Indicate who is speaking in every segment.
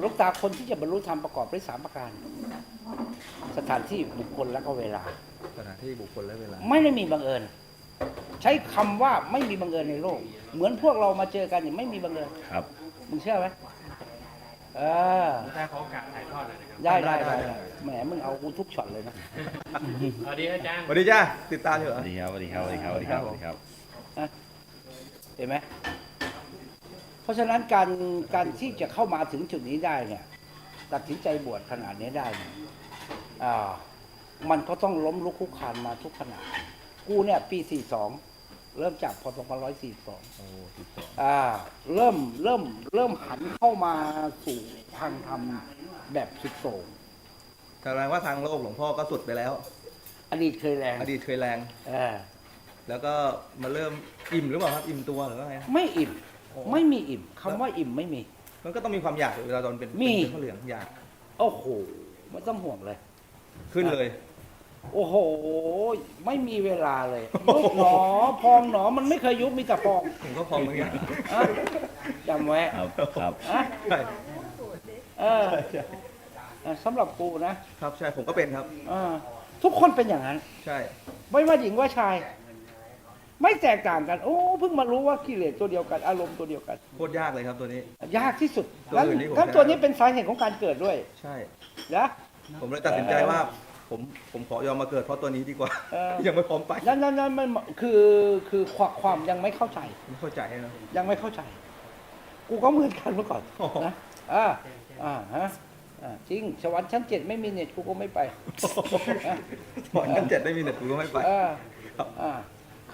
Speaker 1: หลูกตาคนที่จะบรรลุธรรมประกอบด้วยสามประการ สถานที่บุคคลและก็เวลา
Speaker 2: สถานที่บุคคลและเวลา
Speaker 1: ไม่ได้มีบังเอิญ ใช้คำว่าไม่มีบังเอิญในโลก เหมือนพวกเรามาเจอกันเนี่ยไม่มีบังเอิญ
Speaker 3: ครับ
Speaker 1: มึงเชื่อไหมเออ
Speaker 4: ได้ขอโอกาสถ่ายทอดหน่อยนะครับ
Speaker 1: ได้ได้
Speaker 2: ได้
Speaker 1: ได้
Speaker 2: ได้
Speaker 1: แหมมึงเอากูทุกช็อตเลยนะ
Speaker 4: สวัสดีอาจารย์
Speaker 2: สวัสดีจ้าติดตามอยู่
Speaker 3: ส
Speaker 2: เหรอ
Speaker 3: วัสดีครับสวัสดีครับสวัสดีครับสวัสดีครับสวัสดีครับ
Speaker 1: เห็นไหม เพราะฉะนั้นการการที่จะเข้ามาถึงจุดนี้ได้เนี่ยตัดสินใจบวชขนาดนี้ได้เนี่ยอ่ามันก็ต้องล้มลุกคลุกคลานมาทุกขณะกูเนี่ยปี 42 เริ่มจากพศ2542
Speaker 2: โอ้ติดต่อ
Speaker 1: อ่าเริ่มเริ่มเริ่มหันเข้ามาสู่ทางธรรมแบบสุดโต่ง
Speaker 2: แสดงว่าทางโลกหลวงพ่อก็สุดไปแล้ว
Speaker 1: อดีตเคยแรง
Speaker 2: อดีตเคยแรง
Speaker 1: เออ
Speaker 2: แล้วก็มาเริ่มอิ่มหรือเปล่าครับ อิ่มตัวหรือว่าไง
Speaker 1: ไม่อิ่ม
Speaker 2: โอ้
Speaker 1: ไม่มีอิ่มคำว่าอิ่มไม่มี
Speaker 2: มันก็ต้องมีความอยากเวลาตอนเป็น
Speaker 1: มี
Speaker 2: เป็นข้าวเหลืองอยาก
Speaker 1: โอ้โหไม่ต้องห่วงเลย
Speaker 2: ขึ้นเลย
Speaker 1: โอ้โห ไม่มีเวลาเลยยุบหนอพองหนอมันไม่เคยยุบมีแต่พอง
Speaker 2: ผมก็พองเหมือนกัน
Speaker 1: อะจำไว้
Speaker 3: ครับครับ
Speaker 1: อะ
Speaker 2: ใช่
Speaker 1: เออเออสำหรับกูนะ
Speaker 2: ครับใช่ผมก็เป็นครับ
Speaker 1: เออทุกคนเป็นอย่างนั้น
Speaker 2: ใช่
Speaker 1: ไม่ว่าหญิงว่าชาย ไม่แตกต่างกัน โอ้เพิ่งมารู้ว่ากิเลสตัวเดียวกันอารมณ์ตัวเดียวกัน
Speaker 2: โคตรยากเลยครับตัวนี้
Speaker 1: ยากที่สุด
Speaker 2: ตัว
Speaker 1: แล้ว
Speaker 2: อื่นนี่ผม
Speaker 1: แล้ว
Speaker 2: ได้
Speaker 1: ตัวนี้เป็นสาเหตุของการเกิดด้วย
Speaker 2: ใช่
Speaker 1: นะ
Speaker 2: ผมเลยตัดสินใจว่า ผมผมขอยอมมาเกิดเพราะตัวนี้ดีกว่า
Speaker 1: เออ
Speaker 2: ยังไม่พร้อมไป
Speaker 1: นั่นนั่นนั่นมันคือคือความความยังไม่เข้าใจ
Speaker 2: ไม่เข้าใจนะ
Speaker 1: ยังไม่เข้าใจ กูก็เหมือนกันเมื่อก่อน
Speaker 2: โอ้โห
Speaker 1: นะอ่าอ่าฮะอ่าจริงสวรรค์ชั้นเจ็ดไม่มีเน็ตกูก็ไม่ไปอะ
Speaker 2: ตอนนั้นเจ็ดได้มีเน็ตกูก็ไม่ไป
Speaker 1: อ่า
Speaker 2: ครับ
Speaker 1: อ่า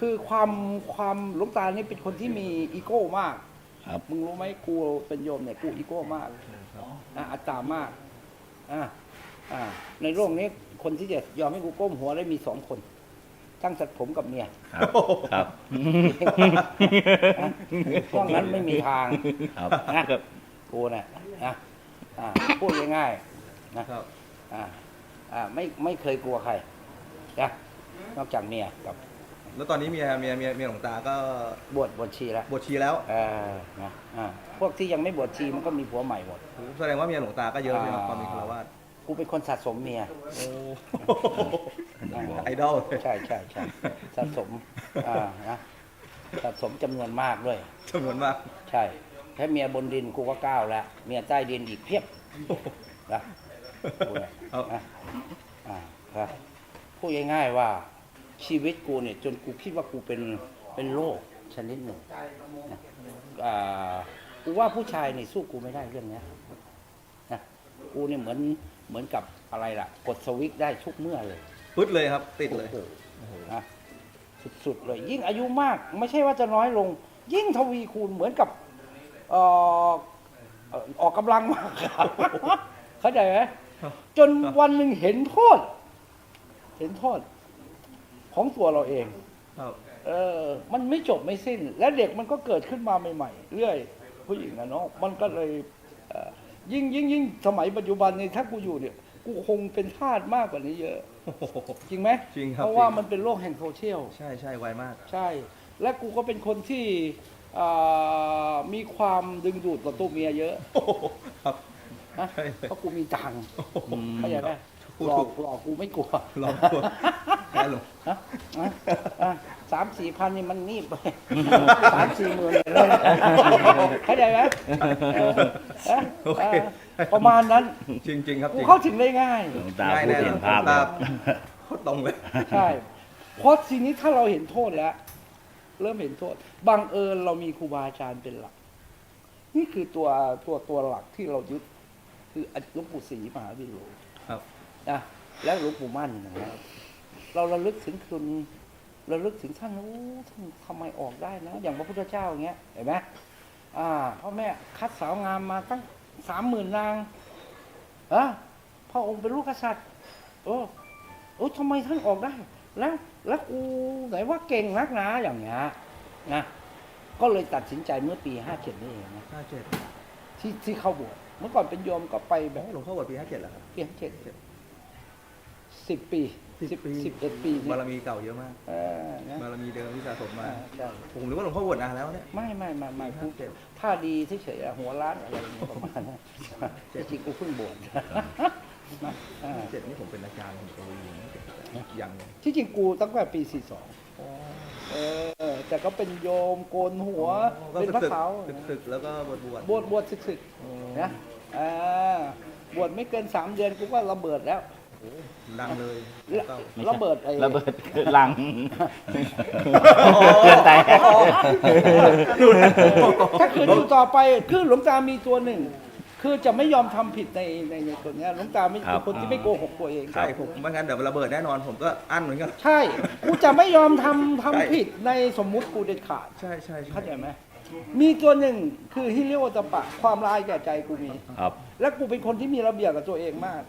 Speaker 1: คือความความหลวงตานี่เป็นคนที่มีอีโก้มาก
Speaker 3: ครับ
Speaker 1: มึงรู้ไหมกูเป็นโยมเนี่ยกูอีโก้มากอะอัตตามากอ่าอ่าในโลกนี้คนที่จะยอมให้กูก้มหัวได้มีสองคนตั้งสัตว์ผมกับเมีย
Speaker 3: ครับครับ
Speaker 1: อะพวกนั้นไม่มีทาง
Speaker 3: ครับ
Speaker 1: นะกูเนี่ยนะอ่าพูดง่ายๆนะครับอ่าอ่าไม่ไม่เคยกลัวใครนะนอกจากเมียกับ
Speaker 2: แล้วตอนนี้เมียเมียเมียเมียหลวงตาก็
Speaker 1: บวชบวชชีแล้ว
Speaker 2: บวชชีแล้ว
Speaker 1: เออนะอ่าพวกที่ยังไม่บวชชีมันก็มีผัวใหม่หมด
Speaker 2: แสดงว่าเมียหลวงตาก็เยอะเลยครับ
Speaker 1: อ่า
Speaker 2: ความเป็นคารวาส
Speaker 1: กูเป็นคนสะสมเมีย
Speaker 2: โอ้
Speaker 1: อ่า
Speaker 2: ไอดอลเลย
Speaker 1: ใช่ใช่ใช่สะสมอ่านะสะสมจำนวนมากด้วย
Speaker 2: จำนวนมาก
Speaker 1: ใช่แค่เมียบนดินกูก็ก้าวแล้วเมียใต้ดินอีกเพียบนะกูเนี่ย
Speaker 2: เอา
Speaker 1: อะอ่าครับพูดง่ายๆว่า ชีวิตกูเนี่ยจนกูคิดว่ากูเป็นเป็นโรคชนิดหนึ่งนะอ่ากูว่าผู้ชายเนี่ยสู้กูไม่ได้เรื่องเนี้ยนะกูเนี่ยเหมือนเหมือนกับอะไรล่ะ กดสวิตช์ได้ทุกเมื่อเลย
Speaker 2: ปึ๊ดเลยครับ ติดเลย
Speaker 1: โอ้โหนะสุดๆเลย ยิ่งอายุมาก ไม่ใช่ว่าจะน้อยลง ยิ่งทวีคูณเหมือนกับเอ่อเอ่อออกกำลังมากเข้าใจไหม
Speaker 2: ครับ
Speaker 1: จนวันหนึ่งเห็นโทษ เห็นโทษ ของตัวเราเอง
Speaker 2: ครับ
Speaker 1: เออ มันไม่จบไม่สิ้น และเด็กมันก็เกิดขึ้นมาใหม่ๆเรื่อย ผู้หญิงนะเนาะมันก็เลยเอ่อยิ่งยิ่งยิ่งสมัยปัจจุบันนี้ถ้ากูอยู่เนี่ย กูคงเป็นทาสมากกว่านี้เยอะ
Speaker 2: โอ้โห
Speaker 1: จริงไหม
Speaker 2: จริงครับ
Speaker 1: เพราะว่า
Speaker 2: จริง
Speaker 1: มันเป็นโลกแห่งโซเชียล
Speaker 2: ใช่ใช่ไวมาก
Speaker 1: ใช่ และกูก็เป็นคนที่อ่ามีความดึงดูดต่อตัวเมียเยอะ
Speaker 2: โอ้โหครับ
Speaker 1: นะ
Speaker 2: ใช่เลย
Speaker 1: เพราะกูมีตังค์
Speaker 2: โอ้โห
Speaker 1: เข้าใจไหม
Speaker 2: พูด
Speaker 1: หลอ
Speaker 2: ถู
Speaker 1: ก
Speaker 2: ก
Speaker 1: หลอกกูไม่กลัว
Speaker 2: ลองตัวแค่หลง
Speaker 1: ฮะฮะอะสามสี่พันนี่มันนีบไปสามสี่หมื่นเลยเข้าใจไหมเออเออ
Speaker 2: โอเค
Speaker 1: เออประมาณนั้น
Speaker 2: จริงจริง ๆ ครับ
Speaker 1: กู
Speaker 2: จริง
Speaker 1: เข้าถึงได้ง่าย
Speaker 3: หลวงตา
Speaker 2: ง่าย
Speaker 3: พูด
Speaker 2: แน่
Speaker 3: เห็น
Speaker 2: นอน
Speaker 3: ภาพ
Speaker 2: ตา
Speaker 3: เลย
Speaker 2: โคตรตรงเลย
Speaker 1: ใช่เพราะทีนี้ถ้าเราเห็นโทษแล้ว เริ่มเห็นโทษ บังเอิญเรามีครูบาอาจารย์เป็นหลัก นี่คือตัวตัวตัวหลักที่เรายึด คือหลวงปู่ศรีมหาวิโรจน์
Speaker 2: ครับ
Speaker 1: นะและหลวงปู่มั่นนะครับเราระลึกถึงคุณระลึกถึงท่านโอ้ท่านทำไมออกได้นะ อย่างพระพุทธเจ้าอย่างเงี้ยเห็นไหมอ่าพ่อแม่คัดสาวงามมาตั้งสามหมื่นนางเออพระองค์เป็นลูกกษัตริย์ โอ้โอ้ทำไมท่านออกได้ แล้วแล้วกูไหนว่าเก่งนักหนาอย่างเงี้ยนะก็เลยตัดสินใจเมื่อปีห้าเจ็ดนี่เองนะ
Speaker 2: ห้าเจ็ด
Speaker 1: ที่ที่เข้าบวชเมื่อก่อนเป็นโยมก็ไปแบ
Speaker 2: โอ้
Speaker 1: บ
Speaker 2: หลวงพ่อบวชปีห้าเจ็ดแล้วครับ
Speaker 1: ปีห้าเจ็ด สิบปี
Speaker 2: สิบปี
Speaker 1: สิบเอ็ดปีเนี่ย
Speaker 2: บารมีเก่าเยอะมาก
Speaker 1: เออนะ
Speaker 2: บารมีเดิมที่สะสมมา
Speaker 1: อ่าใช่
Speaker 2: ผมนึกว่าหลวงพ่อบวชนานแล้วเนี่ย
Speaker 1: ไม่ไม่ไม่ไม่
Speaker 2: ห้า
Speaker 1: พูด
Speaker 2: เจ็ด
Speaker 1: ถ้าดีเฉยๆอะหัวล้านอะไรอย่างเงี้ยประมาณนั้นจริงๆกูเพิ่งบวชนะอ่า
Speaker 2: เจ็ดนี่ผมเป็นอาจารย์ผมก็รู้ยังเลย
Speaker 1: ที่จริงกูตั้งแต่ปี42เออแต่ก็เป็นโยมโกนหัว
Speaker 2: ก็
Speaker 1: เป็นพระ
Speaker 2: ศึก
Speaker 1: ขาว
Speaker 2: ศึกศึกแล้วก็บวชบวช
Speaker 1: บวชบวชศึกๆนะอ่าบวชไม่เกิน3เดือนกูก็ระเบิดแล้ว
Speaker 2: ดังเลย
Speaker 1: ระ
Speaker 2: ก็
Speaker 1: ระเบิดไอ้
Speaker 3: ระเบิดลังเกินแตก
Speaker 1: ถ้าคืนอยู่ต่อไปคือหลวงตามีตัวหนึ่ง คือจะไม่ยอมทำผิดในในในตัวเนี้ยหลวงตาไม่
Speaker 3: ครั
Speaker 1: เป็
Speaker 3: บ
Speaker 1: นคนที่ไม่โกหกตัวเอง
Speaker 2: ใช่ผมไม่งั้นเดี๋ยวระเบิดแน่นอนผมก็อั้นเหมือนกัน
Speaker 1: ใช่กูจะไม่ยอมทำทำ
Speaker 2: ใช่
Speaker 1: ผิดในสมมุติกูเด็ดขาด
Speaker 2: ใช่ใช่ใช่
Speaker 1: เข้าใจไหมมีตัวหนึ่งคือฮิริโอตปะ ความลายแก่ใจกูมี
Speaker 3: ครับ
Speaker 1: และกูเป็นคนที่มีระเบียบกับตัวเองมาก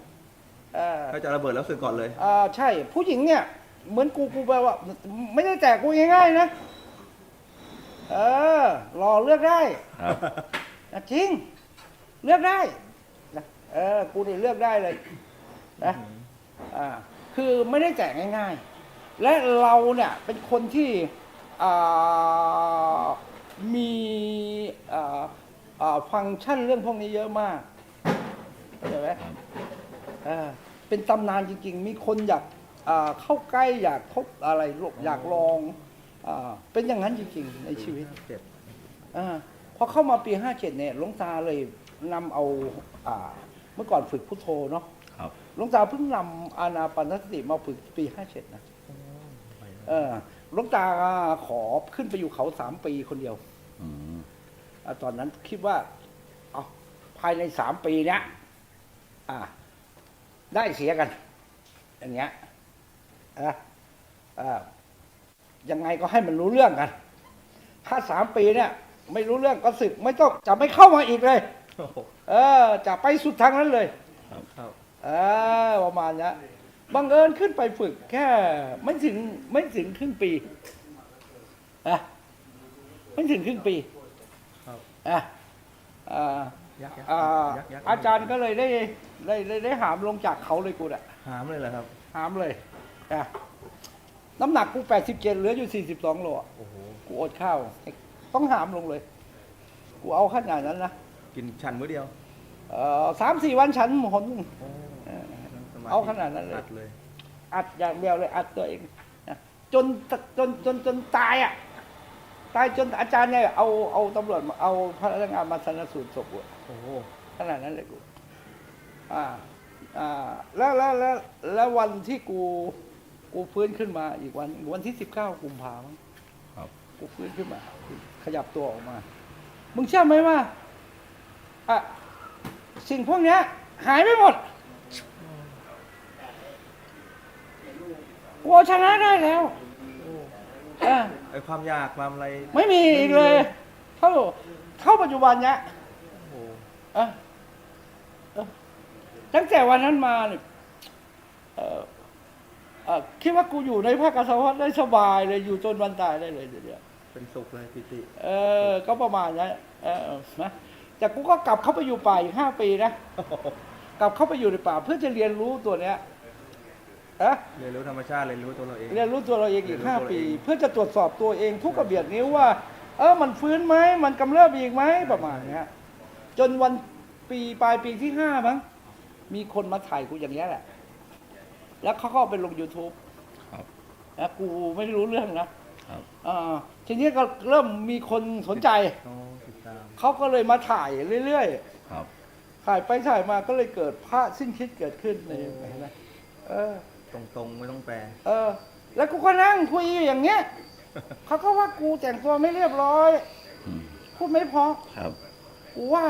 Speaker 1: เอ่อ
Speaker 2: ถ้าจะระเบิดแล้วสึกก่อนเลย
Speaker 1: อ่าใช่ผู้หญิงเนี่ย เหมือนกูกูแปลว่า ไม่ได้แตกกูง่ายๆนะ เออรอเลือกได้
Speaker 3: ครับ
Speaker 1: นะจริง เลือกได้นะเออกูเนี่ยเลือกได้เลยนะอ่าคือไม่ได้แจกง่ายๆ และเราเนี่ยเป็นคนที่อ่ามีอ่าอ่าฟังก์ชันเรื่องพวกนี้เยอะมากเข้าใจไหมเออ เป็นตำนานจริง ๆ มีคนอยากอ่าเข้าใกล้อยากทบอะไรโลกอยากลองอาเป็นอย่างนั้นจริง ๆ ในชีวิต
Speaker 2: เจ็ด
Speaker 1: อาพอเข้ามาปี 57 เนี่ยหลวงตาเลยนำเอาอ่าเมื่อก่อนฝึกพุทโธเนาะ
Speaker 3: ครับ
Speaker 1: หลวงตาเพิ่งนำอานาปานสติมาฝึกปี 57 นะเออหลวงตาขอขึ้นไปอยู่เขาสามปีคนเดียว
Speaker 3: อืม
Speaker 1: อาตอนนั้นคิดว่า เอาภายในสามปีเนี้ยอ่า ได้เสียกัน อย่างเงี้ยอะอ่ายังไงก็ให้มันรู้เรื่องกัน ถ้าสามปีเนี่ย ไม่รู้เรื่องก็สึก ไม่ต้องจะไม่เข้ามาอีกเลย
Speaker 2: โอ้โห
Speaker 1: เออ จะไปสุดทางนั้นเลย
Speaker 2: ครับ
Speaker 1: เออประมาณนี้บังเอิญขึ้นไปฝึก แค่ ไม่ถึงไม่ถึงครึ่งปีอะไม่ถึงครึ่งปี
Speaker 2: ครับ
Speaker 1: อะอ่า
Speaker 2: ยักษ์ยักษ์
Speaker 1: อ่า
Speaker 2: ยักษ์ยักษ์
Speaker 1: อาจารย์ก็เลยได้ได้ได้ได้หามลงจากเขาเลยกูอะ
Speaker 2: หามเลยเหรอครับ
Speaker 1: หามเลยอะน้ำหนักกูแปดสิบเจ็ดเหลืออยู่สี่สิบสองโลอะ
Speaker 2: โอ้โห
Speaker 1: กูอดข้าว ต้องหามลงเลย กูเอาขนาดนั้นนะ
Speaker 2: กินชันมื้อเดียว
Speaker 1: เออสามสี่วันฉันหน
Speaker 2: โอ้
Speaker 1: เออ
Speaker 2: สมธิ
Speaker 1: เอาขนาดนั้นเลย
Speaker 2: อัดเลย
Speaker 1: อัดอย่างเดียวเลยอัดตัวเองนะจนจนจนจนตายอะ ตายจนอาจารย์เนี่ยเอาเอาตำรวจมาเอาพนักงานมาสนสูตรศพอะ
Speaker 2: โอ้โห
Speaker 1: ขนาดนั้นเลยกูอ่าอ่าแล้วแล้วแล้วแล้ววันที่กูกูฟื้นขึ้นมาอีกวันวันที่สิบเก้ากุมภาพันธ์
Speaker 3: ครับ
Speaker 1: กูฟื้นขึ้นมา ขยับตัวออกมา มึงเชื่อไหมว่าอะสิ่งพวกเนี้ย หายไปหมดกูเอาชนะได้แล้ว เออ
Speaker 2: ไอความอยากความอะไร
Speaker 1: ไม่มีอีกเลยเท่าเท่าปัจจุบันเนี้ย
Speaker 2: โอ้โห
Speaker 1: เออเออตั้งแต่วันนั้นมาเนี่ยเออเออคิดว่ากูอยู่ในภาคกสวัสดิ์ได้สบายเลยอยู่จนวันตายได้เลยเดี๋ยวนี้
Speaker 2: เป็นสุขเลยปิติ
Speaker 1: เออ ก็ประมาณนั้นเออนะ แต่กูก็กลับเข้าไปอยู่ป่าอีกห้าปีนะ
Speaker 2: โอ้โห
Speaker 1: กลับเข้าไปอยู่ในป่าเพื่อจะเรียนรู้ตัวเนี้ย เอะ
Speaker 2: เรียนรู้ธรรมชาติเรียนรู้ตัวเราเอง
Speaker 1: เรียนรู้ตัวเราเองอีก
Speaker 2: เรียนรู้
Speaker 1: ห้า
Speaker 2: ตัว
Speaker 1: ปี
Speaker 2: เอง
Speaker 1: เพื่อจะตรวจสอบตัวเองทุกกระเบียดนิ้วว่า เออมันฟื้นไหมมันกำเริบอีกไหมประมาณเนี้ยจนวันปีปลายปีที่ห้ามั้งมีคนมาถ่ายกูอย่างเงี้ยแหละ แล้วเขาก็เอาไปลง youtube
Speaker 3: ครับ
Speaker 1: แล้วกูไม่รู้เรื่องนะครับอ่าทีนี้ก็เริ่มมีคนสนใจ
Speaker 2: โอ้ติดตาม
Speaker 1: เขาก็เลยมาถ่ายเรื่อย
Speaker 3: ครับ
Speaker 1: ๆ ถ่ายไปถ่ายมาก็เลยเกิดพระสิ้นคิดเกิดขึ้นเลยเห็นไหมเออ
Speaker 2: ตรงๆ ไม่ต้องแปล
Speaker 1: เออ แล้วกูก็นั่งคุยอยู่อย่างเงี้ย เขาก็ว่ากูแต่งตัวไม่เรียบร้อย
Speaker 3: อืม
Speaker 1: พูดไม่เพอ
Speaker 3: ครับ
Speaker 1: กูว่า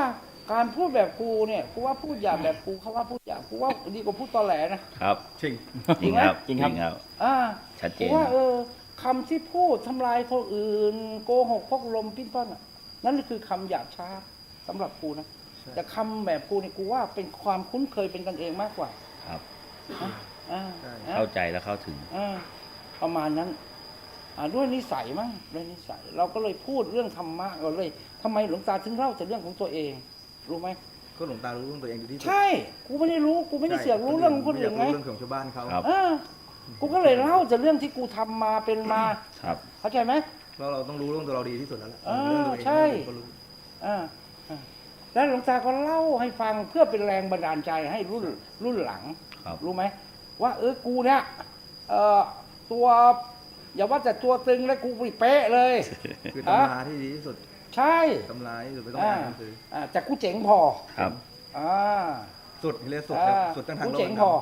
Speaker 1: การพูดแบบกูเนี่ยกูว่าพูดอย่างแบบกูเขาว่าพูดอย่างกูว่าดีกว่าพูดตอแหลนะครับ
Speaker 2: ชิง
Speaker 1: จริงไหม
Speaker 3: จริงครับ
Speaker 1: อ่า
Speaker 3: ชัดเจ
Speaker 1: กู
Speaker 3: น
Speaker 1: ว่าเออคำที่พูดทำลายคนอื่น โกหกพกลมปิ้นป้อนอะ นั่นคือคำหยาบช้าสำหรับกูนะ
Speaker 2: ใช่
Speaker 1: แต่คำแบบกูเนี่ยกูว่าเป็นความคุ้นเคยเป็นกันเองมากกว่า
Speaker 3: ครับ
Speaker 1: อะอ่าอะ
Speaker 3: เข้าใจและเข้าถึง
Speaker 1: อ่าประมาณนั้นอ่าด้วยนิสัยมั้งด้วยนิสัย เราก็เลยพูดเรื่องธรรมะเราเลยทำไมหลวงตาถึงเล่าแต่เรื่องของตัวเอง รู้ไหม
Speaker 2: ก็หลวงตารู้เรื่องตัวเองดีที่สุด
Speaker 1: ใช่ กูไม่ได้รู้กูไม่ได้เสือกรู้เรื่องของคนอื่นไง
Speaker 2: ม่ยากรู้เรื่องของชาวบ้านเขา
Speaker 3: ครับ
Speaker 1: เออกูก็เลยเล่าแต่เรื่องที่กูทำมาเป็นมา
Speaker 3: ครับ
Speaker 1: เข้าใจไหม
Speaker 2: แล้วเราต้องรู้เรื่องตัวเราดีที่สุดแล้วแหละ
Speaker 1: อ่า
Speaker 2: เรื่องตัวเอง
Speaker 1: ใช่
Speaker 2: เราก็รู้
Speaker 1: อ่าอ่าแล้วหลวงตาก็เล่าให้ฟังเพื่อเป็นแรงบันดาลใจให้รุ่นรุ่นหลัง
Speaker 3: ครับ
Speaker 1: รู้ไหม ว่าเออกูเนี่ยเออตัวอย่าว่าแต่ตัวตึงแล้วกูไม่เป๊ะเลย
Speaker 2: คือ
Speaker 1: อะ
Speaker 2: ตำราที่ดีที่สุด
Speaker 1: ใช่
Speaker 2: ตำราที่สุดไม่ต้องอ่านหนังสือ
Speaker 1: อ่าแต่กูเจ๋งพอ
Speaker 3: ครับ
Speaker 1: อ่า
Speaker 2: สุดเรียกสุด
Speaker 1: อ่า
Speaker 2: สุดตั้งทาง
Speaker 1: กู
Speaker 2: โลก
Speaker 1: เจ๋ง
Speaker 2: นะ
Speaker 1: พอ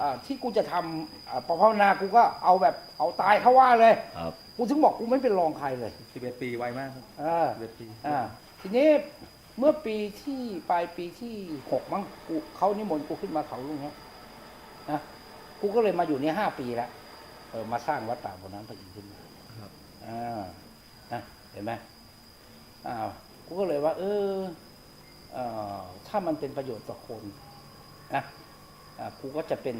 Speaker 1: อ่าที่กูจะทำอ่าภาวนากูก็เอาแบบเอาตายเขาว่าเลย
Speaker 3: ครับ
Speaker 1: กูถึงบอกกูไม่เป็นรองใครเลย
Speaker 2: สิบเอ็ดปีไวมากครับ
Speaker 1: อ่า
Speaker 2: สิบเอ็ดปี
Speaker 1: อ่าทีนี้เมื่อปีที่ปลายปีที่หกมั้งกูเขานิมนต์กูขึ้นมาเขาลุงเนี้ยนะ กูก็เลยมาอยู่เนี่ยห้าปีแล้วเออมาสร้างวัดป่าบนน้ำพระอินทร์ขึ้นมา
Speaker 2: ครับ
Speaker 1: อ่านะเห็นไหมอ้าวกูก็เลยว่า เออเอ่อถ้ามันเป็นประโยชน์ต่อคนนะอ่ากูก็จะเป็น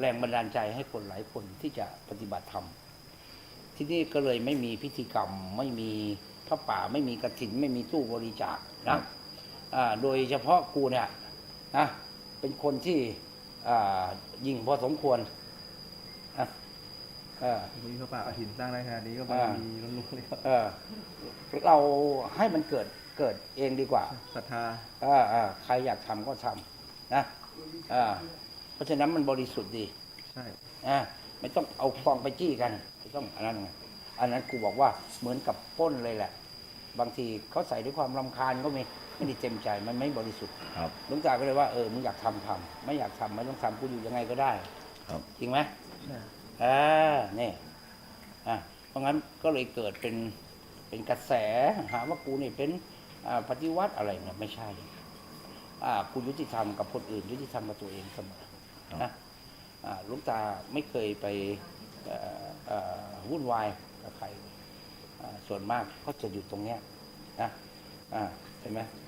Speaker 1: แรงบันดาลใจให้คนหลายคนที่จะปฏิบัติธรรมที่นี่ก็เลยไม่มีพิธีกรรม ไม่มีพระป่า ไม่มีกระถิน ไม่มีตู้บริจาคนะอ่าโดยเฉพาะกูเนี่ยนะเป็นคนที่อ่า ยิงพอสมควรนะเออ
Speaker 2: มีพระป่ากฐินสร้างได้ขนาดนี้ก็บารมีล้นๆเลยครับ
Speaker 1: เออเราให้มันเกิดเกิดเองดีกว่า
Speaker 2: ศรัทธา
Speaker 1: เออเออใครอยากทำก็ทำนะเออเพราะฉะนั้นมันบริสุทธิ์ดี
Speaker 2: ใช่
Speaker 1: อะไม่ต้องเอาฟองไปจี้กันไม่ต้องอันนั้นไงอันนั้นกูบอกว่าเหมือนกับปล้นเลยแหละ บางทีเขาใส่ด้วยความรำคาญก็มี ไม่ได้เต็มใจมันไม่บริสุทธิ์
Speaker 3: ครับ
Speaker 1: หลุงตาก็เลยว่าเออมึงอยากทำทำไม่อยากทำไม่ต้องทำกูอยู่ยังไงก็ได้
Speaker 3: ครับ
Speaker 1: จริงไหม
Speaker 2: ใช่
Speaker 1: อ่านี่อะเพราะงั้นก็เลยเกิดเป็นเป็นกระแสหาว่ากูนี่เป็นอ่าปฏิวัติอะไรเนี่ยไม่ใช่อ่ากูยุติธรรมกับคนอื่น ยุติธรรมกับตัวเองเสมอนะอ่าหลุงตาไม่เคยไปเอ่อเอ่อวุ่นวายกับใครเลยอ่าส่วนมากก็จะอยู่ตรงเนี้ยนะอ่าเห็นไหมอ่า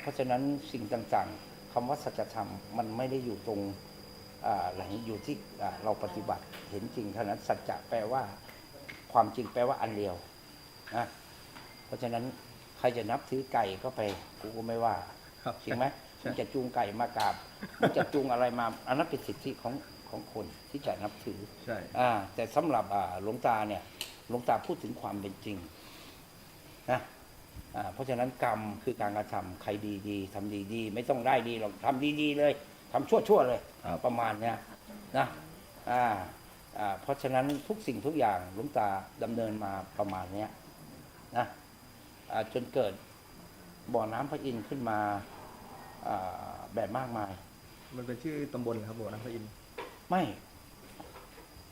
Speaker 1: เพราะฉะนั้นสิ่งต่างๆคำว่าสัจธรรมมันไม่ได้อยู่ตรงอ่าหลังอยู่ที่อ่าเราปฏิบัติเห็นจริงเท่านั้นสัจจะแปลว่า ความจริงแปลว่าอันเดียวนะเพราะฉะนั้นใครจะนับถือไก่ก็ไปกูก็ไม่ว่า
Speaker 2: ครับ
Speaker 1: จริงไหม
Speaker 2: ใช่
Speaker 1: มึงจะจูงไก่มากราบมึงจะจูงอะไรมาอันนั้นเป็นสิทธิของของคนที่จะนับถือ
Speaker 2: ใช่
Speaker 1: อ่าแต่สำหรับอ่าหลวงตาเนี่ยหลวงตาพูดถึงความเป็นจริงนะอ่า เพราะฉะนั้นกรรมคือการกระทำใครดีดีๆทำดีดีๆไม่ต้องได้ดีหรอกทำดีดีๆเลยทำชั่วชั่วๆเลย
Speaker 3: ครับ
Speaker 1: ประมาณเนี้ยนะอ่าอ่าเพราะฉะนั้นทุกสิ่งทุกอย่างหลวงตาดำเนินมาประมาณเนี้ยนะอ่าจนเกิดบ่อน้ำพระอินทร์ขึ้นมาอ่าแบบมากมาย
Speaker 2: มันเป็นชื่อตำบลเหรอครับโบสถ์น้ำพระอินทร์
Speaker 1: ไม่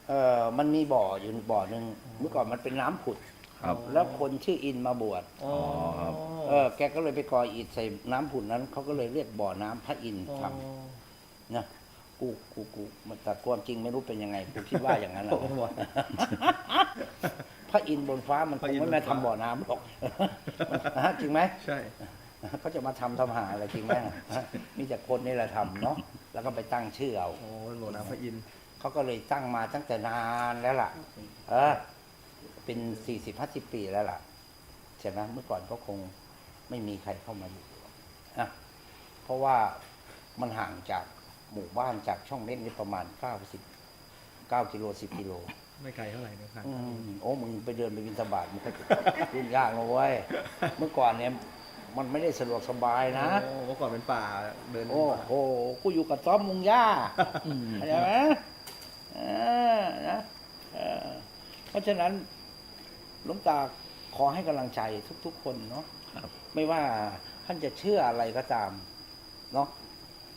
Speaker 1: เอ่อมันมีบ่ออยู่บ่อหนึ่งเมื่อก่อนมันเป็นน้ำผุด
Speaker 3: ครับ
Speaker 1: แล้วคนชื่ออินมาบวช
Speaker 2: อ๋อ
Speaker 3: ครับ
Speaker 1: เออแกก็เลยไปกออิฐใส่น้ำผุดนั้นเขาก็เลยเรียกบ่อน้ำพระอินทร์ทำนะกูกูกูมันแต่ความจริงไม่รู้เป็นยังไงกูคิดว่าอย่างนั้นแหละ
Speaker 2: ผมบอก
Speaker 1: พระอินทร์บนฟ้ามันค
Speaker 2: พระ
Speaker 1: ง
Speaker 2: อินทร์
Speaker 1: ไม่มา
Speaker 2: บนฟ้า
Speaker 1: ทำบ่อน้ำหรอกฮะจริงไหม
Speaker 2: ใช่
Speaker 1: เขาจะมาทำทำหาอะไรจริงไหมฮะมีแต่คนนี่แหละทำเนาะแล้วก็ไปตั้งชื่อเอา
Speaker 2: โอ้โบสถ์น้ำพระอินทร์
Speaker 1: เขาก็เลยตั้งมาตั้งแต่นานแล้วล่ะ เออ เป็นสี่สิบห้าสิบปีแล้วล่ะใช่ไหมเมื่อก่อนก็คงไม่มีใครเข้ามาอยู่นะเพราะว่ามันห่างจากหมู่บ้านจากช่องเล่นนี่ประมาณเก้าสิบเก้ากิโลสิบกิโล
Speaker 2: ไม่ไกลเท่าไหร่นะครับ
Speaker 1: อืมโอ้มึงไปเดินไปบินสบาทมันก็ยุ่งยากนะเว้ยเมื่อก่อนเนี่ยมันไม่ได้สะดวกสบายนะ
Speaker 2: โอ้เมื่อก่อนเป็นป่าเดินเป็น
Speaker 1: โอ้
Speaker 2: ป่า
Speaker 1: โหกูอยู่กับต้อมมุงย่าเข้าใจไหมเออนะเออเพราะฉะนั้น หลวงตาขอให้กำลังใจทุก ๆ คนเนาะ
Speaker 3: ครับ
Speaker 1: ไม่ว่าท่านจะเชื่ออะไรก็ตามเนาะ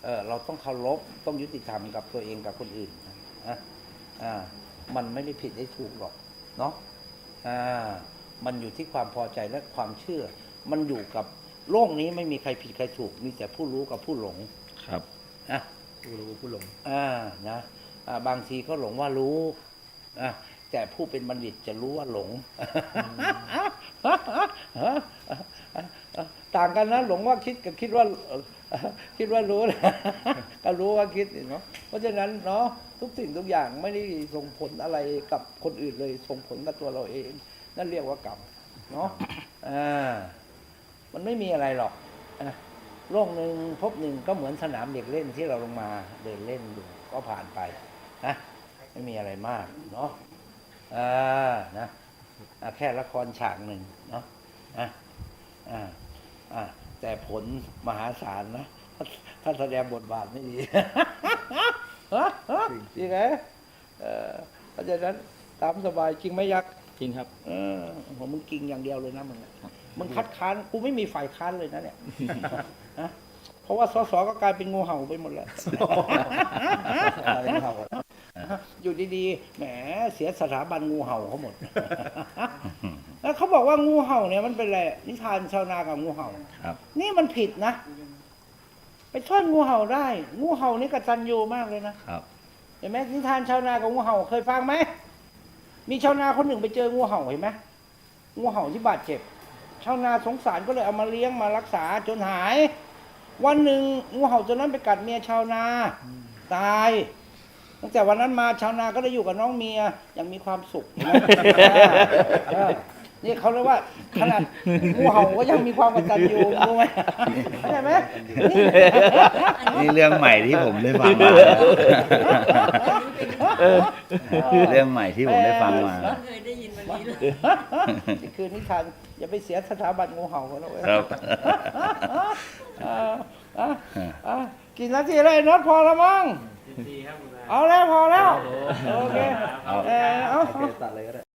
Speaker 1: เออเราต้องเคารพต้องยุติธรรมกับตัวเองกับคนอื่นนะอ่ามันไม่ได้ผิดได้ถูกหรอกเนาะอ่ามันอยู่ที่ความพอใจและความเชื่อ มันอยู่กับโลกนี้ไม่มีใครผิดใครถูก มีแต่ผู้รู้กับผู้หลง
Speaker 3: ครับ
Speaker 1: นะ
Speaker 2: ผู้รู้ผู้หลง
Speaker 1: อ่านะอ่าบางทีก็หลงว่ารู้อะ แต่ผู้เป็นบัณฑิตจะรู้ว่าหลง ต่างกันนะ หลงว่าคิดกับคิดว่าคิดว่ารู้นะก็รู้ว่าคิดเนาะเพราะฉะนั้นเนาะทุกสิ่งทุกอย่างไม่ได้ส่งผลอะไรกับคนอื่นเลย ส่งผลกับตัวเราเอง นั่นเรียกว่ากรรมเนาะอ่ามันไม่มีอะไรหรอกโลกหนึ่งพบหนึ่งก็เหมือนสนามเด็กเล่นที่เราลงมาเดินเล่นดูก็ผ่านไปนะไม่มีอะไรมากเนาะ อ่านะอะแค่ละครฉากหนึ่งเนาะอะอ่าอ่าแต่ผลมหาศาลนะถ้าถ้าแสดงบทบาทไม่ดีฮะฮะจริงไงเออเพราะฉะนั้นตามสบายจริงไหมยักษ์
Speaker 3: จริงครับ
Speaker 1: เออผมมึงกิงอย่างเดียวเลยนะมึงอะมึงคัดค้านกูไม่มีฝ่ายค้านเลยนะเนี่ยนะเพราะว่าสสก็กลายเป็นงูเห่าไปหมดแล้ว อยู่ดีๆแหมเสียสถาบันงูเห่าเขาหมด แล้วเขาบอกว่างูเห่าเนี่ยมันเป็นอะไรนิทานชาวนากับงูเห่า
Speaker 3: ครับ
Speaker 1: นี่มันผิดนะไปช่อนงูเห่าได้ งูเห่านี่กตัญญูมากเลยนะครับเห็นไหมนิทานชาวนากับงูเห่าเคยฟังไหมมีชาวนาคนหนึ่งไปเจองูเห่าเห็นไหมงูเห่าที่บาดเจ็บ ชาวนาสงสารก็เลยเอามาเลี้ยงมารักษาจนหาย วันหนึ่งงูเห่าตัวนั้นไปกัดเมียชาวนา ตาย ตั้งแต่วันนั้นมาชาวนาก็ได้อยู่กับน้องเมียอย่างมีความสุขเห็นไหมเออนี่เขาเรียกว่าขนาดงูเห่าก็ยังมีความกตัญญูรู้ไหมเข้าใจไหมนี่
Speaker 5: นี่เรื่องใหม่ที่ผมได้ฟังมา เรื่องใหม่ที่ผมได้ฟังมา
Speaker 6: เคยได้ยินวันนี้เลย
Speaker 1: นี่คือนิทานอย่าไปเสียสถาบันงูเห่าเขาแล้วเว้ย
Speaker 5: ครับ
Speaker 1: อ่าอ่าอ่ากี่นาทีแล้วไอ้น็อตพอแล้วมั้ง
Speaker 4: ดีครับคุณอา
Speaker 1: เอาแล้วพอแล้ว โอเค
Speaker 3: เอา
Speaker 1: เออเอา
Speaker 2: โอเคตัดเลยก็ได้